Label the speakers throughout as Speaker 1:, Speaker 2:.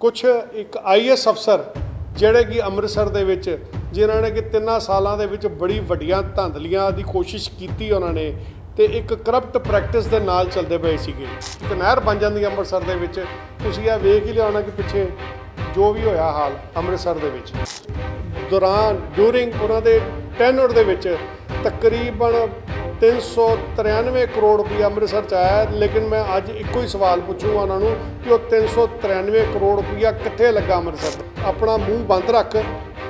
Speaker 1: ਕੁਝ ਇੱਕ ਆਈਐਸ ਅਫਸਰ ਜਿਹੜੇ ਕਿ ਅੰਮ੍ਰਿਤਸਰ ਦੇ ਵਿੱਚ, ਜਿਨ੍ਹਾਂ ਨੇ ਕਿ ਤਿੰਨਾਂ ਸਾਲਾਂ ਦੇ ਵਿੱਚ ਬੜੀ ਵੱਡੀਆਂ ਧਾਂਦਲੀਆਂ ਦੀ ਕੋਸ਼ਿਸ਼ ਕੀਤੀ ਉਹਨਾਂ ਨੇ ਤੇ ਇੱਕ ਕਰਪਟ ਪ੍ਰੈਕਟਿਸ ਦੇ ਨਾਲ ਚੱਲਦੇ ਪਏ ਸੀਗੇ। ਇੱਕ ਨਹਿਰ ਬਣ ਜਾਂਦੀ ਹੈ ਅੰਮ੍ਰਿਤਸਰ ਦੇ ਵਿੱਚ। ਤੁਸੀਂ ਇਹ ਵੇਖ ਹੀ ਲਿਆਉਣਾ ਕਿ ਪਿੱਛੇ ਜੋ ਵੀ ਹੋਇਆ ਹਾਲ ਅੰਮ੍ਰਿਤਸਰ ਦੇ ਵਿੱਚ। ਦੌਰਾਨ ਡਿਊਰਿੰਗ ਉਹਨਾਂ ਦੇ ਟੈਨਰ ਦੇ ਵਿੱਚ ਤਕਰੀਬਨ 393 ਕਰੋੜ ਰੁਪਏ ਅੰਮ੍ਰਿਤਸਰ ਚ ਆਇਆ ਲੇਕਿਨ ਮੈਂ ਅੱਜ ਇੱਕੋ ਹੀ ਸਵਾਲ ਪੁੱਛੂਗਾ ਉਹਨਾਂ ਨੂੰ ਕਿ ਉਹ 393 ਕਰੋੜ ਰੁਪਇਆ ਕਿੱਥੇ ਲੱਗਾ ਅੰਮ੍ਰਿਤਸਰ? ਆਪਣਾ ਮੂੰਹ ਬੰਦ ਰੱਖ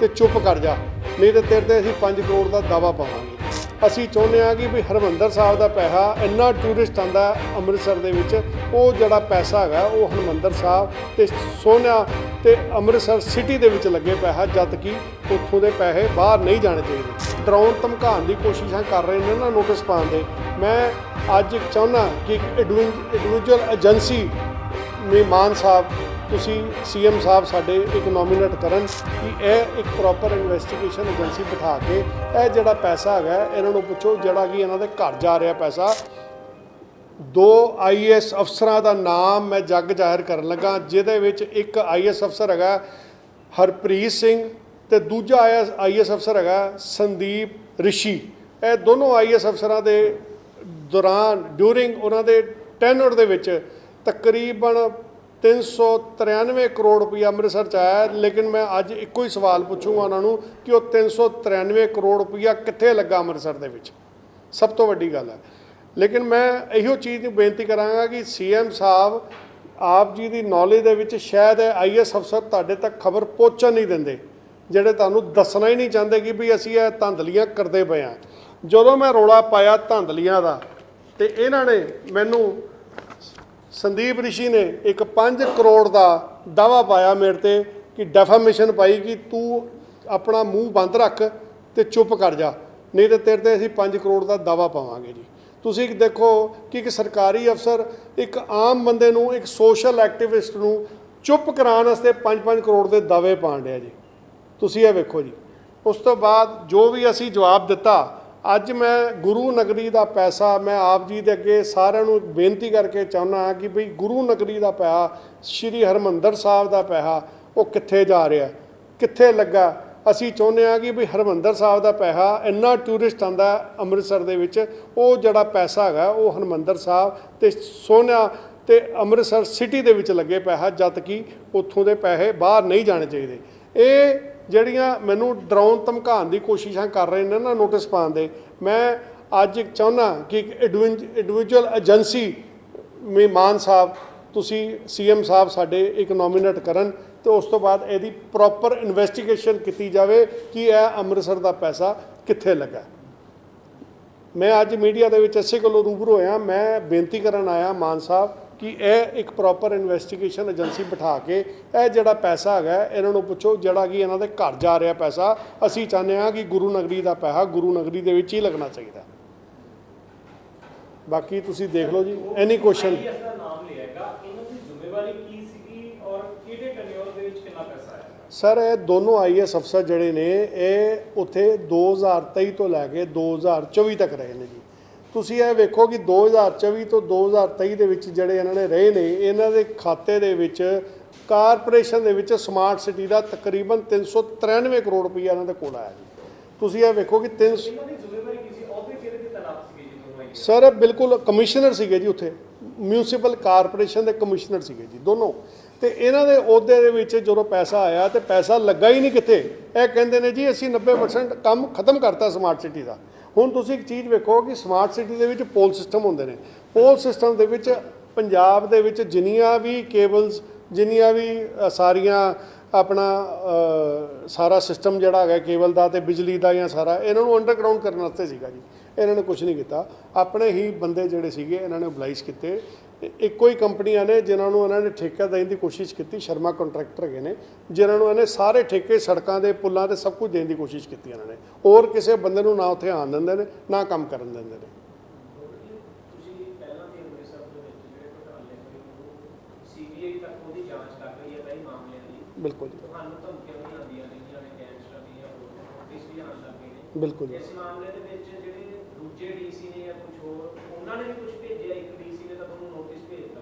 Speaker 1: ਤੇ ਚੁੱਪ ਕਰ ਜਾ, ਨਹੀਂ ਤੇ ਤੇਰੇ ਤੇ ਅਸੀਂ 5 ਕਰੋੜ ਦਾ ਦਾਵਾ ਪਾਵਾਂਗੇ। ਅਸੀਂ ਚਾਹੁੰਦੇ ਹਾਂ ਕਿ ਵੀ ਹਰਮੰਦਰ ਸਾਹਿਬ ਦਾ ਪੈਸਾ ਇੰਨਾ ਟੂਰਿਸਟ ਆਂਦਾ ਅੰਮ੍ਰਿਤਸਰ ਦੇ ਵਿੱਚ, ਉਹ ਜਿਹੜਾ ਪੈਸਾ ਹੈਗਾ, ਉਹ ਹਰਮੰਦਰ ਸਾਹਿਬ ਤੇ ਸੋਹਣਾ ਤੇ ਅੰਮ੍ਰਿਤਸਰ ਸਿਟੀ ਦੇ ਵਿੱਚ ਲੱਗੇ ਪੈਸਾ, ਜਦ ਕਿ ਉੱਥੋਂ ਦੇ ਪੈਸੇ ਬਾਹਰ ਨਹੀਂ ਜਾਣੇ ਚਾਹੀਦੇ। ਡਰਾਉਣ ਧਮਕਾਉਣ ਦੀ ਕੋਸ਼ਿਸ਼ਾਂ ਕਰ ਰਹੇ ਨੇ ਨਾ ਨੋਟਿਸ ਪਾਉਣ ਦੇ। ਮੈਂ ਅੱਜ ਚਾਹੁੰਦਾ ਕਿ ਇੱਕ ਇੰਡੀਵਿਜੂਅਲ ਏਜੰਸੀ ਮਹਿਮਾਨ ਸਾਹਿਬ ਤੁਸੀਂ ਸੀਐਮ ਸਾਹਿਬ ਸਾਡੇ ਇੱਕ ਨੋਮੀਨੇਟ ਕਰਨ ਕਿ ਇਹ ਇੱਕ ਪ੍ਰੋਪਰ ਇਨਵੈਸਟੀਗੇਸ਼ਨ ਏਜੰਸੀ ਬਿਠਾ ਕੇ ਇਹ ਜਿਹੜਾ ਪੈਸਾ ਹੈਗਾ, ਇਹਨਾਂ ਨੂੰ ਪੁੱਛੋ ਜਿਹੜਾ ਕਿ ਇਹਨਾਂ ਦੇ ਘਰ ਜਾ ਰਿਹਾ ਪੈਸਾ। ਦੋ ਆਈਐਸ ਅਫਸਰਾਂ ਦਾ ਨਾਮ ਮੈਂ ਜੱਗ ਜ਼ਾਹਿਰ ਕਰਨ ਲੱਗਾ, ਜਿਹਦੇ ਵਿੱਚ ਇੱਕ ਆਈਐਸ ਅਫਸਰ ਹੈਗਾ ਹਰਪ੍ਰੀਤ ਸਿੰਘ ਤੇ ਦੂਜਾ ਆਈਐਸ ਅਫਸਰ ਹੈਗਾ ਸੰਦੀਪ ਰਿਸ਼ੀ। ਇਹ ਦੋਨੋਂ ਆਈਐਸ ਅਫਸਰਾਂ ਦੇ ਦੌਰਾਨ ਡਿਊਰਿੰਗ ਉਹਨਾਂ ਦੇ ਟੈਨਰ ਦੇ ਵਿੱਚ ਤਕਰੀਬਨ 393 ਕਰੋੜ ਰੁਪਏ ਅੰਮ੍ਰਿਤਸਰ ਚ ਆਇਆ ਲੇਕਿਨ ਮੈਂ ਅੱਜ ਇੱਕੋ ਹੀ ਸਵਾਲ ਪੁੱਛੂਗਾ ਉਹਨਾਂ ਨੂੰ ਕਿ ਉਹ 393 ਕਰੋੜ ਰੁਪਇਆ ਕਿੱਥੇ ਲੱਗਾ ਅੰਮ੍ਰਿਤਸਰ ਦੇ ਵਿੱਚ? ਸਭ ਤੋਂ ਵੱਡੀ ਗੱਲ ਹੈ। ਲੇਕਿਨ ਮੈਂ ਇਹੋ ਚੀਜ਼ ਨੂੰ ਬੇਨਤੀ ਕਰਾਂਗਾ ਕਿ ਸੀਐਮ ਸਾਹਿਬ ਆਪ ਜੀ ਦੀ ਨੌਲੇਜ ਦੇ ਵਿੱਚ ਸ਼ਾਇਦ ਆਈਐਸ ਅਫਸਰ ਤੁਹਾਡੇ ਤੱਕ ਖਬਰ ਪਹੁੰਚਣ ਨਹੀਂ ਦਿੰਦੇ, ਜਿਹੜੇ ਤੁਹਾਨੂੰ ਦੱਸਣਾ ਹੀ ਨਹੀਂ ਚਾਹੁੰਦੇ ਕਿ ਵੀ ਅਸੀਂ ਇਹ ਧੰਦਲੀਆਂ ਕਰਦੇ ਪਏ ਹਾਂ। ਜਦੋਂ ਮੈਂ ਰੋਲਾ ਪਾਇਆ ਧੰਦਲੀਆਂ ਦਾ, ਤੇ ਇਹਨਾਂ ਨੇ ਮੈਨੂੰ ਸੰਦੀਪ ਰਿਸ਼ੀ ਨੇ ਇੱਕ 5 ਕਰੋੜ ਦਾ ਦਾਵਾ ਪਾਇਆ ਮੇਰੇ ਤੇ ਕਿ ਡੈਫਾਮੇਸ਼ਨ ਪਾਈ ਕਿ ਤੂੰ ਆਪਣਾ ਮੂੰਹ ਬੰਦ ਰੱਖ ਤੇ ਚੁੱਪ ਕਰ ਜਾ। ਨਹੀਂ ਤੇ ਤੇਰੇ ਤੇ ਅਸੀਂ 5 ਕਰੋੜ ਦਾ ਦਾਵਾ ਪਾਵਾਂਗੇ ਜੀ। ਤੁਸੀਂ ਇੱਕ ਦੇਖੋ ਕਿ ਇੱਕ ਸਰਕਾਰੀ ਅਫਸਰ, ਇੱਕ ਆਮ ਬੰਦੇ ਨੂੰ, ਇੱਕ ਸੋਸ਼ਲ ਐਕਟਿਵਿਸਟ ਨੂੰ ਚੁੱਪ ਕਰਾਉਣ ਵਾਸਤੇ 5-5 ਕਰੋੜ ਦੇ ਦਾਅਵੇ ਪਾਣ ਡਿਆ ਜੀ। ਤੁਸੀਂ ਇਹ ਵੇਖੋ ਜੀ। ਉਸ ਤੋਂ ਬਾਅਦ ਜੋ ਵੀ ਅਸੀਂ ਜਵਾਬ ਦਿੱਤਾ ਅੱਜ ਮੈਂ ਗੁਰੂ ਨਗਰੀ ਦਾ ਪੈਸਾ ਮੈਂ ਆਪ ਜੀ ਦੇ ਅੱਗੇ ਸਾਰਿਆਂ ਨੂੰ ਬੇਨਤੀ ਕਰਕੇ ਚਾਹੁੰਦਾ ਹਾਂ ਕਿ ਭਈ ਗੁਰੂ ਨਗਰੀ ਦਾ ਪੈਸਾ, ਸ੍ਰੀ ਹਰਮੰਦਰ ਸਾਹਿਬ ਦਾ ਪੈਸਾ, ਉਹ ਕਿੱਥੇ ਜਾ ਰਿਹਾ, ਕਿੱਥੇ ਲੱਗਾ? ਅਸੀਂ ਚਾਹੁੰਦੇ ਹਾਂ ਕਿ ਵੀ ਹਰਮੰਦਰ ਸਾਹਿਬ ਦਾ ਪੈਸਾ ਇੰਨਾ ਟੂਰਿਸਟ ਆਂਦਾ ਅੰਮ੍ਰਿਤਸਰ ਦੇ ਵਿੱਚ, ਉਹ ਜਿਹੜਾ ਪੈਸਾ ਹੈਗਾ, ਉਹ ਹਰਮੰਦਰ ਸਾਹਿਬ ਤੇ ਸੋਹਣਾ ਤੇ ਅੰਮ੍ਰਿਤਸਰ ਸਿਟੀ ਦੇ ਵਿੱਚ ਲੱਗੇ ਪੈਸਾ, ਜਦ ਕਿ ਉੱਥੋਂ ਦੇ ਪੈਸੇ ਬਾਹਰ ਨਹੀਂ ਜਾਣੇ ਚਾਹੀਦੇ। ਇਹ ਜਿਹੜੀਆਂ ਮੈਨੂੰ ਡਰਾਉਣ ਧਮਕਾਉਣ ਦੀ ਕੋਸ਼ਿਸ਼ਾਂ ਕਰ ਰਹੇ ਨੇ ਨਾ ਨੋਟਿਸ ਪਾਉਣ ਦੇ, ਮੈਂ ਅੱਜ ਚਾਹੁੰਦਾ ਕਿ ਇੱਕ ਇੰਡੀਵਿਜੂਅਲ ਏਜੰਸੀ ਮਹਿਮਾਨ ਸਾਹਿਬ, ਤੁਸੀਂ ਸੀਐਮ ਸਾਹਿਬ ਸਾਡੇ ਇੱਕ ਨੋਮੀਨੇਟ ਕਰਨ ਤੇ ਉਸ ਤੋਂ ਬਾਅਦ ਇਹਦੀ ਪ੍ਰੋਪਰ ਇਨਵੈਸਟੀਗੇਸ਼ਨ ਕੀਤੀ ਜਾਵੇ ਕਿ ਇਹ ਅੰਮ੍ਰਿਤਸਰ ਦਾ ਪੈਸਾ ਕਿੱਥੇ ਲੱਗਾ। ਮੈਂ ਅੱਜ ਮੀਡੀਆ ਦੇ ਵਿੱਚ ਇਸੇ ਕੋਲੋਂ ਰੂਬਰੂ ਹੋਇਆ, ਮੈਂ ਬੇਨਤੀ ਕਰਨ ਆਇਆ ਮਾਨ ਸਾਹਿਬ ਕਿ ਇਹ ਇੱਕ ਪ੍ਰੋਪਰ ਇਨਵੈਸਟੀਗੇਸ਼ਨ ਏਜੰਸੀ ਬਿਠਾ ਕੇ ਇਹ ਜਿਹੜਾ ਪੈਸਾ ਹੈਗਾ ਇਹਨਾਂ ਨੂੰ ਪੁੱਛੋ ਜਿਹੜਾ ਕਿ ਇਹਨਾਂ ਦੇ ਘਰ ਜਾ ਰਿਹਾ ਪੈਸਾ। ਅਸੀਂ ਚਾਹੁੰਦੇ ਹਾਂ ਕਿ ਗੁਰੂ ਨਗਰੀ ਦਾ ਪੈਸਾ ਗੁਰੂ ਨਗਰੀ ਦੇ ਵਿੱਚ ਹੀ ਲੱਗਣਾ ਚਾਹੀਦਾ। ਬਾਕੀ ਤੁਸੀਂ ਦੇਖ ਲਓ ਜੀ ਐਨੀ ਕੁਐਸਚਨ
Speaker 2: IAS ਦਾ ਨਾਮ ਲਿਆ ਹੈਗਾ। ਇਹਨਾਂ ਦੀ ਜ਼ਿੰਮੇਵਾਰੀ ਕੀ ਸੀਗੀ ਔਰ ਕਿਹੜੇ ਟੈਨਿਓਰ ਦੇ ਵਿੱਚ ਕਿੰਨਾ ਪੈਸਾ ਆਇਆ?
Speaker 1: ਸਰ ਇਹ ਦੋਨੋਂ ਆਈਐਸ ਅਫਸਰ ਜਿਹੜੇ ਨੇ ਇਹ ਉੱਥੇ 2023 ਤੋਂ ਲੈ ਕੇ 2024 ਤੱਕ ਰਹੇ ਨੇ ਜੀ। ਤੁਸੀਂ ਇਹ ਵੇਖੋ ਕਿ 2024 ਤੋਂ 2023 ਦੇ ਵਿੱਚ ਜਿਹੜੇ ਇਹਨਾਂ ਨੇ ਰਹੇ ਨੇ ਇਹਨਾਂ ਦੇ ਖਾਤੇ ਦੇ ਵਿੱਚ ਕਾਰਪੋਰੇਸ਼ਨ ਦੇ ਵਿੱਚ ਸਮਾਰਟ ਸਿਟੀ ਦਾ ਤਕਰੀਬਨ 393 ਕਰੋੜ ਰੁਪਈਆ ਇਹਨਾਂ ਦੇ ਕੋਲ ਆਇਆ ਜੀ। ਤੁਸੀਂ ਇਹ ਵੇਖੋ ਕਿ 3
Speaker 2: ਇਹਨਾਂ ਦੀ ਜ਼ਿੰਮੇਵਾਰੀ ਕੀ ਸੀ? ਅਹੁਦੇ ਕਿਹਦੇ ਤੇ ਤੈਨਾਤ ਸੀਗੇ ਜੀ ਦੋਨੋਂ IAS
Speaker 1: ਸਰ ਬਿਲਕੁਲ ਕਮਿਸ਼ਨਰ ਸੀਗੇ ਜੀ ਉੱਥੇ। ਮਿਊਨਿਸਪਲ ਕਾਰਪੋਰੇਸ਼ਨ ਦੇ ਕਮਿਸ਼ਨਰ ਸੀਗੇ ਜੀ ਦੋਨੋਂ। ਤੇ ਇਹਨਾਂ ਦੇ ਅਹੁਦੇ ਦੇ ਵਿੱਚ ਜਦੋਂ ਪੈਸਾ ਆਇਆ ਤੇ ਪੈਸਾ ਲੱਗਾ ਹੀ ਨਹੀਂ ਕਿਤੇ ਇਹ ਕਹਿੰਦੇ ਨੇ ਜੀ ਅਸੀਂ 90% ਕੰਮ ਖਤਮ ਕਰਤਾ ਸਮਾਰਟ ਸਿਟੀ ਦਾ। ਹੁਣ ਤੁਸੀਂ ਇੱਕ ਚੀਜ਼ ਵੇਖੋ ਕਿ ਸਮਾਰਟ ਸਿਟੀ ਦੇ ਵਿੱਚ ਪੋਲ ਸਿਸਟਮ ਹੁੰਦੇ ਨੇ। ਪੋਲ ਸਿਸਟਮ ਦੇ ਵਿੱਚ ਪੰਜਾਬ ਦੇ ਵਿੱਚ ਜਿੰਨੀਆਂ ਵੀ ਕੇਬਲਸ ਜਿੰਨੀਆਂ ਵੀ ਸਾਰੀਆਂ ਆਪਣਾ ਸਾਰਾ ਸਿਸਟਮ ਜਿਹੜਾ ਹੈਗਾ ਕੇਬਲ ਦਾ ਤੇ ਬਿਜਲੀ ਦਾ ਜਾਂ ਸਾਰਾ, ਇਹਨਾਂ ਨੂੰ ਅੰਡਰਗਰਾਉਂਡ ਕਰਨ ਵਾਸਤੇ ਸੀਗਾ ਜੀ। ਇਹਨਾਂ ਨੇ ਕੁਝ ਨਹੀਂ ਕੀਤਾ। ਆਪਣੇ ਹੀ ਬੰਦੇ ਜਿਹੜੇ ਸੀਗੇ ਇਹਨਾਂ ਨੇ ਬਲਾਈਜ਼ ਕੀਤੇ। ਤੇ ਇੱਕੋ ਹੀ ਕੰਪਨੀਆਂ ਨੇ ਜਿਨ੍ਹਾਂ ਨੂੰ ਇਹਨਾਂ ਨੇ ਠੇਕਾ ਦੇਣ ਦੀ ਕੋਸ਼ਿਸ਼ ਕੀਤੀ ਸ਼ਰਮਾ ਕੰਟਰੈਕਟਰ ਹੈਗੇ ਨੇ ਜਿਨ੍ਹਾਂ ਨੂੰ ਇਹਨੇ ਸਾਰੇ ਠੇਕੇ ਸੜਕਾਂ ਦੇ ਪੁਲਾਂ ਤੇ ਸਭ ਕੁਝ ਦੇਣ ਦੀ ਕੋਸ਼ਿਸ਼ ਕੀਤੀ ਇਹਨਾਂ ਨੇ। ਹੋਰ ਕਿਸੇ ਬੰਦੇ ਨੂੰ ਨਾ ਉੱਥੇ ਆਉਣ ਦਿੰਦੇ ਨੇ ਨਾ ਕੰਮ ਕਰਨ ਦਿੰਦੇ ਨੇ।
Speaker 2: ਦੇ ਦੀ?
Speaker 1: ਬਿਲਕੁਲ ਜੀ।
Speaker 2: ਤੁਹਾਨੂੰ ਧਮਕੀਆਂ ਵੀ ਆਉਂਦੀਆਂ ਨੇ ਜਿਹੜੇ ਗੈਂਗਸਟਰ ਦੀਆਂ ਨੋਟਿਸ ਵੀ ਆਉਣ ਲੱਗੇ ਨੇ।
Speaker 1: ਬਿਲਕੁਲ ਜੀ।
Speaker 2: ਇਸ ਮਾਮਲੇ ਦੇ ਵਿੱਚ ਜਿਹੜੇ ਦੂਜੇ ਡੀਸੀ ਨੇ ਜਾਂ ਕੁਝ ਹੋਰ, ਉਹਨਾਂ ਨੇ ਵੀ ਕੁਝ ਭੇਜਿਆ, ਇੱਕ ਡੀਸੀ ਨੇ ਤਾਂ ਤੁਹਾਨੂੰ ਨੋਟਿਸ ਭੇਜਤਾ।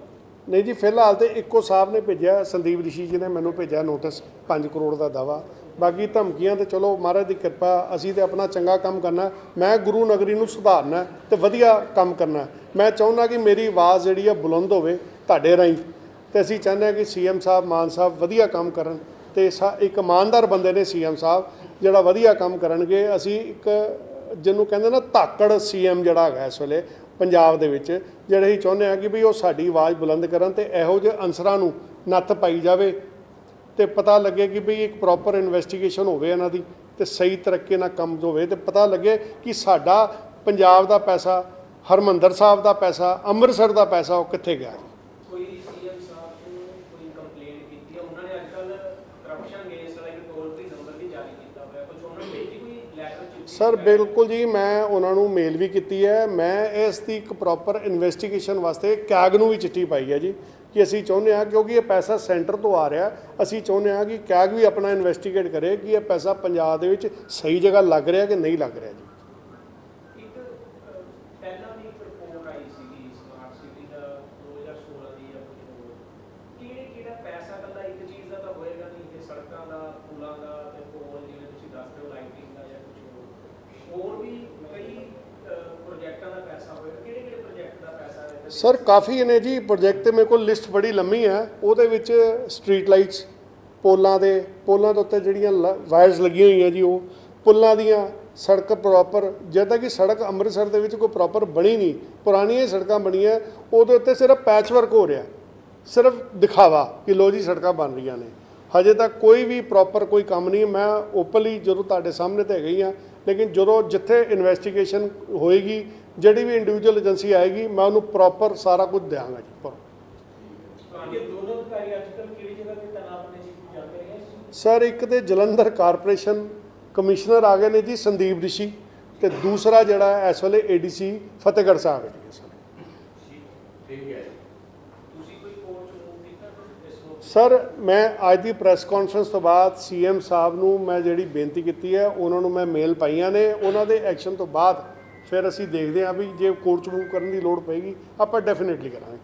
Speaker 1: ਨਹੀਂ ਜੀ, ਫਿਲਹਾਲ ਤੇ ਇੱਕੋ ਸਾਹਿਬ ਨੇ ਭੇਜਿਆ, ਸੰਦੀਪ ਰਿਸ਼ੀ ਜੀ ਨੇ ਮੈਨੂੰ ਭੇਜਿਆ ਨੋਟਿਸ 5 ਕਰੋੜ ਦਾ ਦਾਵਾ। ਬਾਕੀ ਧਮਕੀਆਂ ਤੇ ਚਲੋ, ਮਹਾਰਾਜ ਦੀ ਕਿਰਪਾ, ਅਸੀਂ ਤੇ ਆਪਣਾ ਚੰਗਾ ਕੰਮ ਕਰਨਾ। ਮੈਂ ਗੁਰੂ ਨਗਰੀ ਨੂੰ ਸੁਧਾਰਨਾ ਹੈ ਤੇ ਵਧੀਆ ਕੰਮ ਕਰਨਾ। ਮੈਂ ਚਾਹੁੰਦਾ ਕਿ ਮੇਰੀ ਆਵਾਜ਼ ਜਿਹੜੀ ਆ ਬੁਲੰਦ ਹੋਵੇ ਤੁਹਾਡੇ ਰਾਹੀਂ। ਤੇ ਅਸੀਂ ਚਾਹੁੰਦੇ ਹਾਂ ਕਿ ਸੀਐਮ ਸਾਹਿਬ, ਮਾਨ ਸਾਹਿਬ ਵਧੀਆ ਕੰਮ ਕਰਨ ਤੇ ਸਾ- ਇੱਕ ਇਮਾਨਦਾਰ ਬੰਦੇ ਨੇ ਸੀਐਮ ਸਾਹਿਬ, ਜਿਹੜਾ ਵਧੀਆ ਕੰਮ ਕਰਨਗੇ। ਅਸੀਂ ਇੱਕ ਜਿਹਨੂੰ ਕਹਿੰਦੇ ਨਾ ਧਾਕੜ ਸੀਐਮ ਜਿਹੜਾ ਹੈਗਾ ਇਸ ਵੇਲੇ ਪੰਜਾਬ ਦੇ ਵਿੱਚ, ਜਿਹੜੇ ਅਸੀਂ ਚਾਹੁੰਦੇ ਹਾਂ ਕਿ ਵੀ ਉਹ ਸਾਡੀ ਆਵਾਜ਼ ਬੁਲੰਦ ਕਰਨ ਤੇ ਇਹੋ ਜਿਹੇ ਅਨਸਰਾਂ ਨੂੰ ਨੱਥ ਪਾਈ ਜਾਵੇ ਤੇ ਪਤਾ ਲੱਗੇ ਕਿ ਵੀ ਇੱਕ ਪ੍ਰੋਪਰ ਇਨਵੈਸਟੀਗੇਸ਼ਨ ਹੋਵੇ ਇਹਨਾਂ ਦੀ ਤੇ ਸਹੀ ਤਰੀਕੇ ਨਾਲ ਕੰਮ ਹੋਵੇ ਤੇ ਪਤਾ ਲੱਗੇ ਕਿ ਸਾਡਾ ਪੰਜਾਬ ਦਾ ਪੈਸਾ, ਹਰਮੰਦਰ ਸਾਹਿਬ ਦਾ ਪੈਸਾ, ਅੰਮ੍ਰਿਤਸਰ ਦਾ ਪੈਸਾ ਉਹ ਕਿੱਥੇ ਗਿਆ ਜੀ
Speaker 2: ਕੋਈ ਸੀਐਮ ਸਾਹਿਬ ਨੂੰ ਕੋਈ ਕੰਪਲੇਂਟ ਕੀਤੀ ਹੈ ਉਹਨਾਂ ਨੇ ਅੱਜ ਕੱਲ ਕਰਪਸ਼ਨ ਅਗੇਂਸਟ ਵਾਲਾ ਇੱਕ ਟੋਲ ਫ੍ਰੀ ਨੰਬਰ ਵੀ ਜਾਰੀ ਕੀਤਾ ਹੋਇਆ ਕੁਝ ਉਹਨਾਂ ਨੂੰ ਭੇਜੀ ਕੋਈ ਲੈਟਰ ਚਿੱਠੀ
Speaker 1: ਸਰ, ਬਿਲਕੁਲ ਜੀ, ਮੈਂ ਉਹਨਾਂ ਨੂੰ ਮੇਲ ਵੀ ਕੀਤੀ ਹੈ। ਮੈਂ ਇਸ ਦੀ ਇੱਕ ਪ੍ਰੋਪਰ ਇਨਵੈਸਟੀਗੇਸ਼ਨ ਵਾਸਤੇ ਕੈਗ ਨੂੰ ਵੀ ਚਿੱਠੀ ਪਾਈ ਹੈ ਜੀ ਕਿ ਅਸੀਂ ਚਾਹੁੰਦੇ ਹਾਂ, ਕਿਉਂਕਿ ਇਹ ਪੈਸਾ ਸੈਂਟਰ ਤੋਂ ਆ ਰਿਹਾ। ਅਸੀਂ ਚਾਹੁੰਦੇ ਹਾਂ ਕਿ ਕੈਗ ਵੀ ਆਪਣਾ ਇਨਵੈਸਟੀਗੇਟ ਕਰੇ ਕਿ ਇਹ ਪੈਸਾ ਪੰਜਾਬ ਦੇ ਵਿੱਚ ਸਹੀ ਜਗ੍ਹਾ ਲੱਗ ਰਿਹਾ ਕਿ ਨਹੀਂ ਲੱਗ ਰਿਹਾ ਜੀ।
Speaker 2: ਕਿਹੜਾ ਪੈਸਾ ਕੱਲਾ ਇੱਕ ਚੀਜ਼ ਦਾ ਤਾਂ ਹੋਏਗਾ ਨਹੀਂ ਕਿ ਸੜਕਾਂ ਦਾ, ਪੁਲਾਂ ਦਾ ਤੇ ਪੋਲ ਜਿਵੇਂ ਤੁਸੀਂ ਦੱਸ ਰਹੇ ਹੋ ਲਾਈਟਿੰਗ ਦਾ ਜਾਂ ਕੁਝ ਹੋਰ ਵੀ ਕਈ ਪ੍ਰੋਜੈਕਟਾਂ ਦਾ ਪੈਸਾ ਹੋਏਗਾ ਕਿਹੜੇ ਕਿਹੜੇ ਪ੍ਰੋਜੈਕਟ ਦਾ ਪੈਸਾ
Speaker 1: ਸਰ ਕਾਫੀ ਨੇ ਜੀ। ਪ੍ਰੋਜੈਕਟ ਤੇ ਮੇਰੇ ਕੋਲ ਲਿਸਟ ਬੜੀ ਲੰਮੀ ਹੈ। ਉਹਦੇ ਵਿੱਚ ਸਟਰੀਟ ਲਾਈਟਸ ਪੋਲਾਂ ਦੇ ਪੋਲਾਂ ਦੇ ਉੱਤੇ ਜਿਹੜੀਆਂ ਵਾਇਰਸ ਲੱਗੀਆਂ ਹੋਈਆਂ ਜੀ ਉਹ। ਪੁੱਲਾਂ ਦੀਆਂ ਸੜਕ ਪ੍ਰੋਪਰ ਜਿੱਦਾਂ ਕਿ ਸੜਕ ਅੰਮ੍ਰਿਤਸਰ ਦੇ ਵਿੱਚ ਕੋਈ ਪ੍ਰੋਪਰ ਬਣੀ ਨਹੀਂ। ਪੁਰਾਣੀਆਂ ਸੜਕਾਂ ਬਣੀਆਂ। ਉਹਦੇ ਉੱਤੇ ਸਿਰਫ ਪੈਚ ਵਰਕ ਹੋ ਰਿਹਾ। ਸਿਰਫ ਦਿਖਾਵਾ ਕਿ ਲੋ ਜੀ ਸੜਕਾਂ ਬਣ ਰਹੀਆਂ ਨੇ। ਹਜੇ ਤੱਕ ਕੋਈ ਵੀ ਪ੍ਰੋਪਰ ਕੋਈ ਕੰਮ ਨਹੀਂ ਮੈਂ ਓਪਨਲੀ ਜਦੋਂ ਤੁਹਾਡੇ ਸਾਹਮਣੇ ਤੇ ਹੈਗੀ ਆ ਲੇਕਿਨ ਜਦੋਂ ਜਿੱਥੇ ਇਨਵੈਸਟੀਗੇਸ਼ਨ ਹੋਏਗੀ ਜਿਹੜੀ ਵੀ ਇੰਡੀਵਿਜੂਅਲ ਏਜੰਸੀ ਆਏਗੀ ਮੈਂ ਉਹਨੂੰ ਪ੍ਰੋਪਰ ਸਾਰਾ ਕੁਝ ਦਿਆਂਗਾ ਜੀ ਪਰ।
Speaker 2: ਹੈ?
Speaker 1: ਸਰ ਇੱਕ ਤੇ ਜਲੰਧਰ ਕਾਰਪੋਰੇਸ਼ਨ ਕਮਿਸ਼ਨਰ ਆ ਗਏ ਨੇ ਜੀ ਸੰਦੀਪ ਰਿਸ਼ੀ ਤੇ ਦੂਸਰਾ ਜਿਹੜਾ ਹੈ ਇਸ ਵੇਲੇ ਏਡੀਸੀ ਫਤਿਹਗੜ੍ਹ ਸਾਹਿਬ ਹੈ ਜੀ ਇਸ ਵੇਲੇ।
Speaker 2: ਤੁਸੀਂ ਕੋਈ ਕੋਰਟ ਚ ਮੂਵ ਕੀਤਾ ਇਸ ਨੂੰ
Speaker 1: ਸਰ, ਮੈਂ ਅੱਜ ਦੀ ਪ੍ਰੈਸ ਕਾਨਫਰੰਸ ਤੋਂ ਬਾਅਦ ਸੀਐਮ ਸਾਹਿਬ ਨੂੰ ਮੈਂ ਜਿਹੜੀ ਬੇਨਤੀ ਕੀਤੀ ਹੈ, ਉਹਨਾਂ ਨੂੰ ਮੈਂ ਮੇਲ ਪਾਈਆਂ ਨੇ। ਉਹਨਾਂ ਦੇ ਐਕਸ਼ਨ ਤੋਂ ਬਾਅਦ ਫਿਰ ਅਸੀਂ ਦੇਖਦੇ ਹਾਂ ਵੀ ਜੇ ਕੋਰਟ ਚ ਮੂਵ ਕਰਨ ਦੀ ਲੋੜ ਪਏਗੀ, ਆਪਾਂ ਡੈਫੀਨਿਟਲੀ ਕਰਾਂਗੇ।